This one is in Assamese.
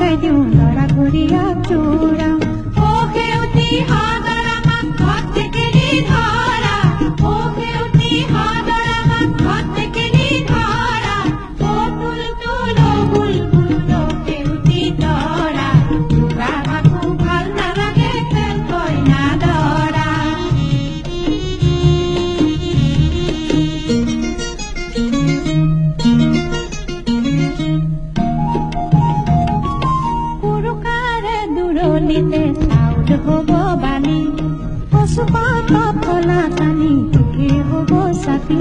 बजूँगा गोरिया चोरा ফুলনিতে চাউল হ'ব বালি পশুপাত ফলা টানি সুখী হ'ব চাকি।